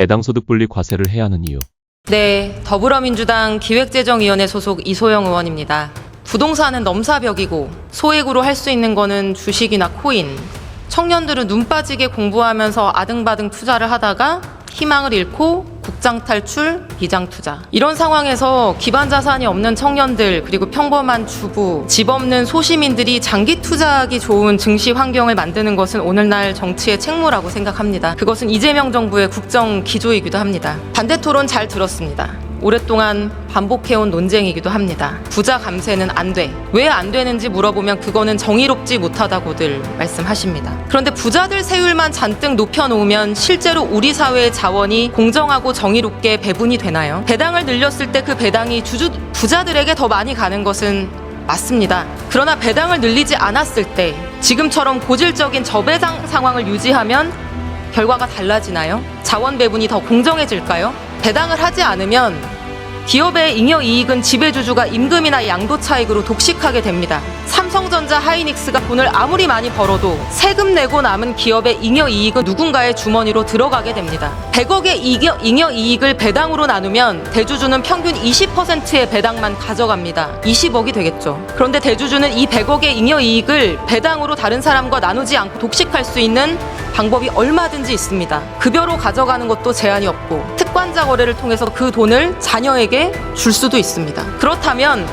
배당 소득 분리 과세를 해야 하는 이유. 네, 더불어민주당 기획재정위원회 소속 이소영 의원입니다. 부동산은 넘사벽이고 소액으로 할 수 있는 거는 주식이나 코인. 청년들은 눈 빠지게 공부하면서 아등바등 투자를 하다가 희망을 잃고 국장 탈출, 비장 투자. 이런 상황에서 기반 자산이 없는 청년들, 그리고 평범한 주부, 집 없는 소시민들이 장기 투자하기 좋은 증시 환경을 만드는 것은 오늘날 정치의 책무라고 생각합니다. 그것은 이재명 정부의 국정 기조이기도 합니다. 반대 토론 잘 들었습니다. 오랫동안 반복해온 논쟁이기도 합니다. 부자 감세는 안 돼. 왜 안 되는지 물어보면 그거는 정의롭지 못하다고들 말씀하십니다. 그런데 부자들 세율만 잔뜩 높여놓으면 실제로 우리 사회의 자원이 공정하고 정의롭게 배분이 되나요? 배당을 늘렸을 때 그 배당이 주주 부자들에게 더 많이 가는 것은 맞습니다. 그러나 배당을 늘리지 않았을 때 지금처럼 고질적인 저배당 상황을 유지하면 결과가 달라지나요? 자원 배분이 더 공정해질까요? 배당을 하지 않으면 기업의 잉여 이익은 지배주주가 임금이나 양도 차익으로 독식하게 됩니다. 삼성전자 하이닉스가 돈을 아무리 많이 벌어도 세금 내고 남은 기업의 잉여 이익은 누군가의 주머니로 들어가게 됩니다. 100억의 잉여, 잉여 이익을 배당으로 나누면 대주주는 평균 20%의 배당만 가져갑니다. 20억이 되겠죠. 그런데 대주주는 이 100억의 잉여 이익을 배당으로 다른 사람과 나누지 않고 독식할 수 있는 방법이 얼마든지 있습니다. 급여로 가져가는 것도 제한이 없고 특관자 거래를 통해서 그 돈을 자녀에게 줄 수도 있습니다. 그렇다면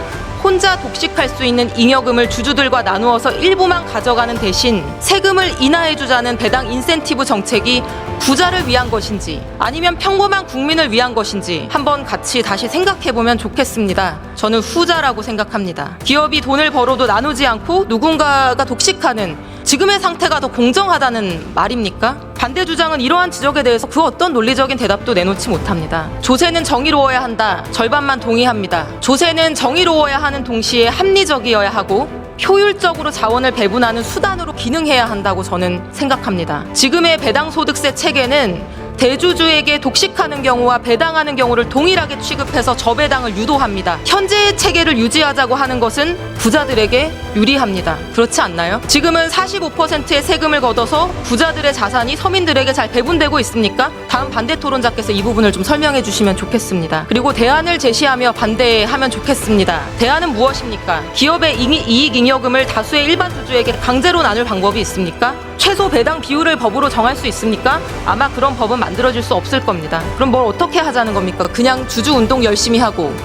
혼자 독식할 수 있는 잉여금을 주주들과 나누어서 일부만 가져가는 대신 세금을 인하해주자는 배당 인센티브 정책이 부자를 위한 것인지 아니면 평범한 국민을 위한 것인지 한번 같이 다시 생각해보면 좋겠습니다. 저는 후자라고 생각합니다. 기업이 돈을 벌어도 나누지 않고 누군가가 독식하는 지금의 상태가 더 공정하다는 말입니까? 반대 주장은 이러한 지적에 대해서 그 어떤 논리적인 대답도 내놓지 못합니다. 조세는 정의로워야 한다. 절반만 동의합니다. 조세는 정의로워야 하는 동시에 합리적이어야 하고 효율적으로 자원을 배분하는 수단으로 기능해야 한다고 저는 생각합니다. 지금의 배당소득세 체계는 대주주에게 독식하는 경우와 배당하는 경우를 동일하게 취급해서 저배당을 유도합니다. 현재의 체계를 유지하자고 하는 것은 부자들에게 유리합니다. 그렇지 않나요? 지금은 45%의 세금을 걷어서 부자들의 자산이 서민들에게 잘 배분되고 있습니까? 다음 반대 토론자께서 이 부분을 좀 설명해 주시면 좋겠습니다. 그리고 대안을 제시하며 반대하면 좋겠습니다. 대안은 무엇입니까? 기업의 잉- 이익 잉여금을 다수의 일반 주주에게 강제로 나눌 방법이 있습니까? 최소 배당 비율을 법으로 정할 수 있습니까? 아마 그런 법은 만들어질 수 없을 겁니다. 그럼 뭘 어떻게 하자는 겁니까? 그냥 주주 운동 열심히 하고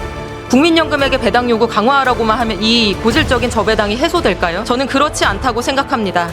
국민연금에게 배당 요구 강화하라고만 하면 이 고질적인 저배당이 해소될까요? 저는 그렇지 않다고 생각합니다.